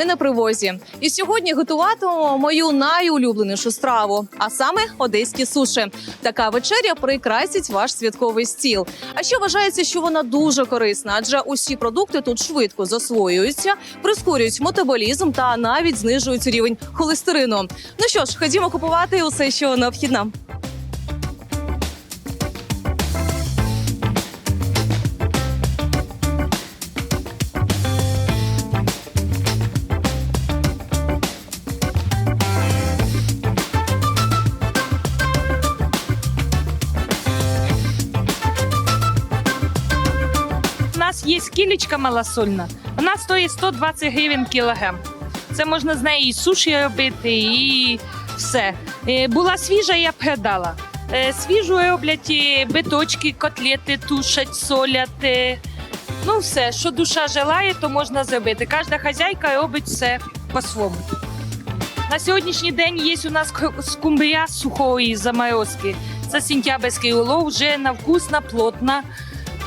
Ми на привозі. І сьогодні готуватимемо мою найулюбленішу страву, а саме одеські суші. Така вечеря прикрасить ваш святковий стіл. А ще вважається, що вона дуже корисна, адже усі продукти тут швидко засвоюються, прискорюють метаболізм та навіть знижують рівень холестерину. Ну що ж, ходімо купувати усе, що необхідно. Нас є кілечка малосольна. Вона стоїть 120 гривень кілограм. Це можна з неї і суші робити, і все. Е, Була свіжа, я продала. Е, Свіжу роблять биточки, котлети тушать, солять. е, Ну, все, що душа желає, то можна зробити. Кожна хазяйка робить все по-своєму. На сьогоднішній день є у нас скумбрія сухої заморозки. Це сентябрьський улов, вже на вкусна, плотна.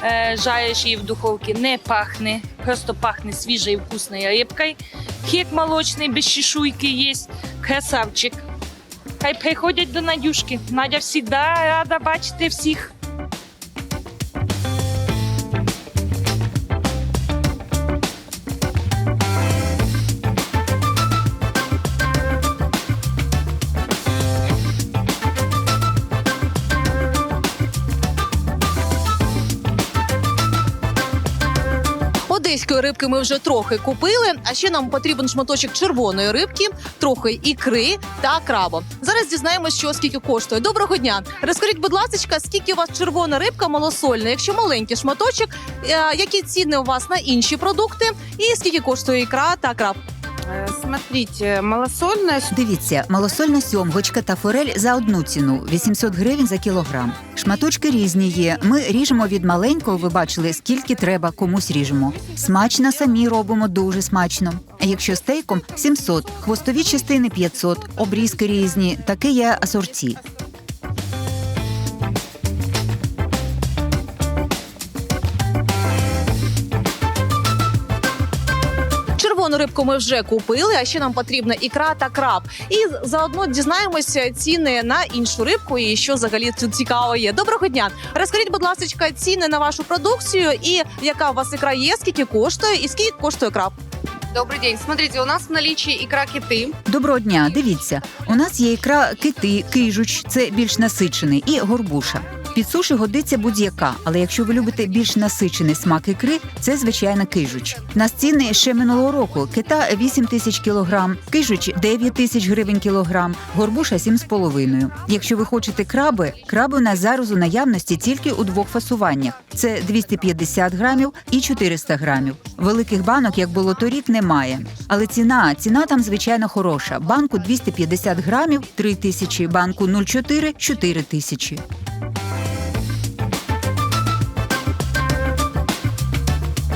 Е, жариш її в духовці, не пахне, просто пахне свіжою вкусною рибкою. Хек молочний без чешуйки є, красавчик. Хай приходять до Надюшки. Надя завжди рада бачити всіх. Одеської рибки ми вже трохи купили, а ще нам потрібен шматочок червоної рибки, трохи ікри та краба. Зараз дізнаємось, що скільки коштує. Доброго дня. Розкажіть, будь ласка, скільки у вас червона рибка малосольна? Якщо маленький шматочок, е, які ціни у вас на інші продукти, і скільки коштує ікра та краб? Э, Смотрите, малосольная Дивіться, малосольна сьомгочка та форель за одну ціну 800 гривень за кілограм. Шматочки різні є. Ми ріжемо від маленького. Ви бачили, скільки треба, комусь ріжемо. Смачно самі робимо дуже смачно. Якщо стейком 700, хвостові частини 500, обрізки різні. Таке є асорті. Рибку ми вже купили, а ще нам потрібна ікра та краб. І заодно дізнаємося ціни на іншу рибку і що взагалі тут цікаво є. Доброго дня. Розкажіть, будь ласка, ціни на вашу продукцію і яка у вас ікра є, скільки коштує, і скільки коштує краб. Добрый день. Смотрите, у нас в наличии икра киты. Доброго дня, дивіться. У нас є ікра кити, кижуч, це більш насичений, і горбуша. Під суші годиться будь-яка, але якщо ви любите більш насичений смак ікри, це звичайно кижуч. На ціни ще минулого року кита 8 тисяч кілограм, кижуч 9 тисяч гривень кілограм, горбуша 7,5. Якщо ви хочете краби, краби у зараз у наявності тільки у двох фасуваннях: це 250 грамів і 400 грамів. Великих банок, як було торік, немає. Але ціна, ціна там звичайно хороша. Банку 250 грамів 3 тисячі, банку 0,4 – 4 тисячі.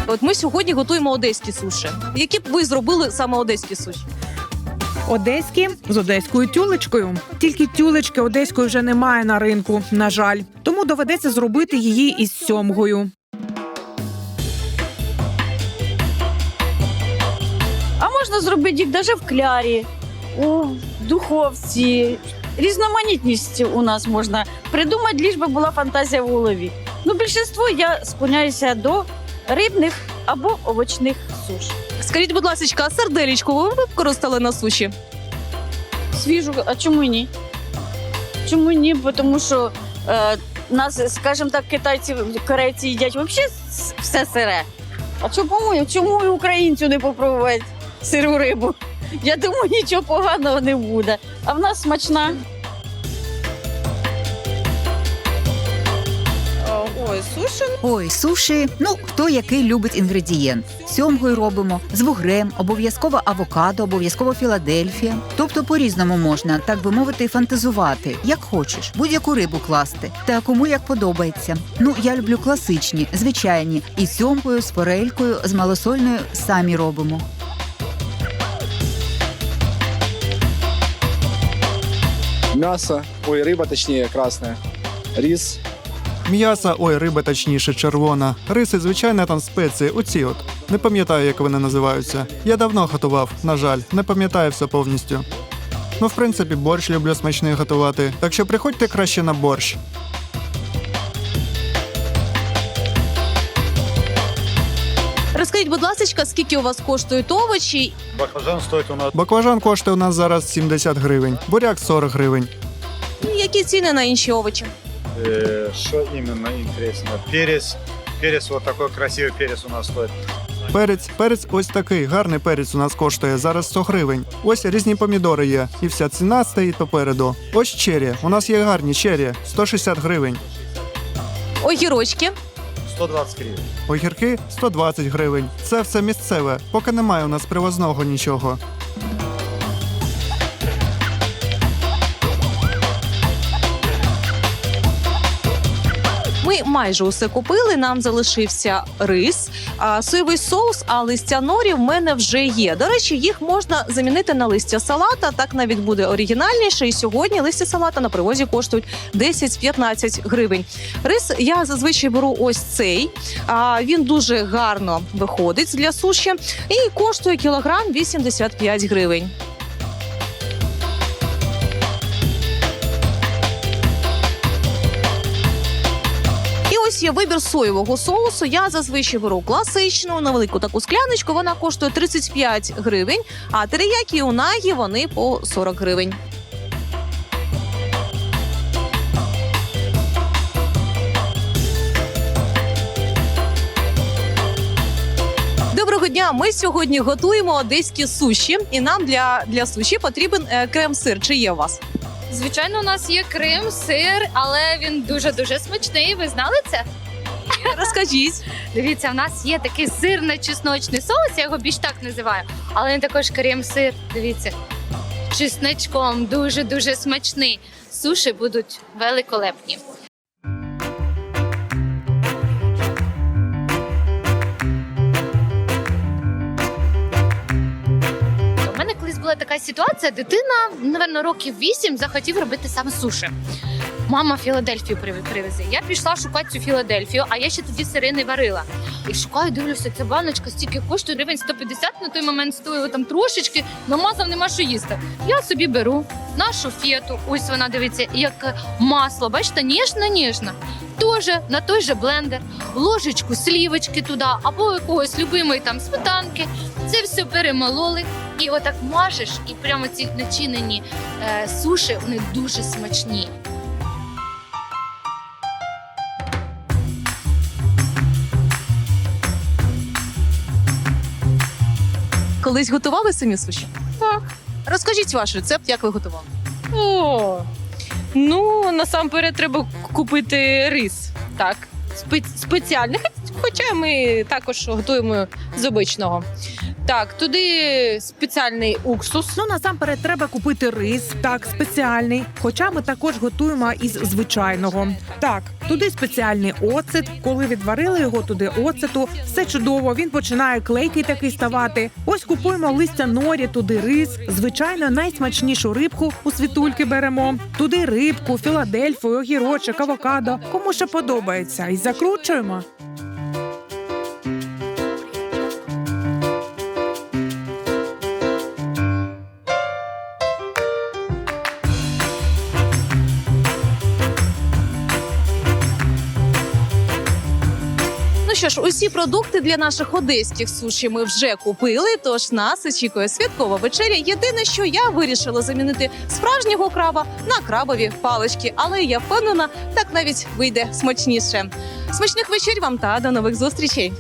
От ми сьогодні готуємо одеські суші. Які б ви зробили саме одеські суші? Одеські з одеською тюлечкою. Тільки тюлечки одеської вже немає на ринку, на жаль. Тому доведеться зробити її із сьомгою. А можна зробити їх навіть в клярі, у духовці. Різноманітність у нас можна придумати, ліж би була фантазія в голові. Ну, більшинство я склоняюся до рибних або овочних суш. Скажіть, будь ласка, а серделічку ви використали на суші? Свіжу, а чому ні? Чому ні? Бо Тому що е, нас, скажімо так, китайці, корейці їдять взагалі все сире. А чому, чому і українцю не попробувати сиру рибу? Я думаю, нічого поганого не буде. А в нас смачна. Ой, суши. Ой, суші. Ну хто який любить інгредієнт. Сьомгою робимо з вугрем, обов'язково авокадо, обов'язково Філадельфія. Тобто по-різному можна, так би мовити, фантазувати, як хочеш, будь-яку рибу класти. Та кому як подобається. Ну я люблю класичні, звичайні, і з сьомкою, з форелькою, з малосольною самі робимо. Мясо, ой, рыба точнее красная, рис, М'ясо, ой, риба точніше червона, риси, звичайно, там спеції, оці от. Не пам'ятаю, як вони називаються. Я давно готував, на жаль, не пам'ятаю все повністю. Ну, в принципі, борщ люблю смачний готувати, так що приходьте краще на борщ. Розкажіть, будь ласка, скільки у вас коштують овочі? Баклажан стоит у нас Баклажан коштує у нас зараз 70 гривень, буряк 40 гривень. І які ціни на інші овочі? Э, что именно интересно. Перец. Перец, вот такой красивый перец у нас стоит. Перець, перець ось такий, гарний перець у нас коштує зараз 100 гривень. Ось різні помідори є, і вся ціна стоїть попереду. Ось чері. У нас є гарні чері, 160 гривень. Огірочки. 120 гривен. Огірки 120 гривень. Це все місцеве, поки немає у нас привозного нічого. Майже усе купили. Нам залишився рис, а, соєвий соус, а листя норі в мене вже є. До речі, їх можна замінити на листя салата. Так навіть буде оригінальніше. І сьогодні листя салата на привозі коштують 10-15 гривень. Рис я зазвичай беру ось цей. Він дуже гарно виходить для суші і коштує кілограм 85 гривень. Ось є вибір соєвого соусу. Я зазвичай беру класичну, невелику таку скляночку. Вона коштує 35 гривень, а териякі у нагі вони по 40 гривень. Доброго дня! Ми сьогодні готуємо одеські суші, і нам для, для суші потрібен е, крем-сир. Чи є у вас? Звичайно, у нас є Крим, сир, але він дуже дуже смачний. Ви знали це? Розкажіть. Дивіться, у нас є такий сирно-чесночний соус, я його більш так називаю, але він також крем-сир. Дивіться, чесничком дуже дуже смачний. Суші будуть великолепні. Ситуація, дитина, напевно, років вісім захотів робити саме суші. Мама Філадельфію приве- привезе. Я пішла шукати цю Філадельфію, а я ще тоді сири не варила. І шукаю, дивлюся, ця баночка стільки коштує гривень 150 на той момент стоїло там трошечки, намазав, нема що їсти. Я собі беру нашу фету, ось вона дивиться, як масло, бачите, ніжна, ніжна. Тоже на той же блендер, ложечку слівочки туди, або якогось любимої там сметанки. Це все перемололи і отак мажеш, і прямо ці начинені е, суші вони дуже смачні. Колись готували самі суші? Так. Розкажіть ваш рецепт, як ви готували? О, ну насамперед треба купити рис. Так, спе- спеціальний. Хоч- Хоча ми також готуємо з обичного. Так, туди спеціальний уксус. Ну насамперед треба купити рис, так спеціальний. Хоча ми також готуємо із звичайного. Так, туди спеціальний оцет. Коли відварили його, туди оцету. Все чудово. Він починає клейкий такий ставати. Ось купуємо листя норі, туди рис. Звичайно, найсмачнішу рибку у світульки беремо. Туди рибку, філадельфію, огірочок, авокадо. Кому що подобається, і закручуємо. Ну що ж, усі продукти для наших одеських суші ми вже купили. Тож нас очікує святкова вечеря. Єдине, що я вирішила замінити справжнього краба на крабові палички, але я впевнена, так навіть вийде смачніше. Смачних вечір вам та до нових зустрічей.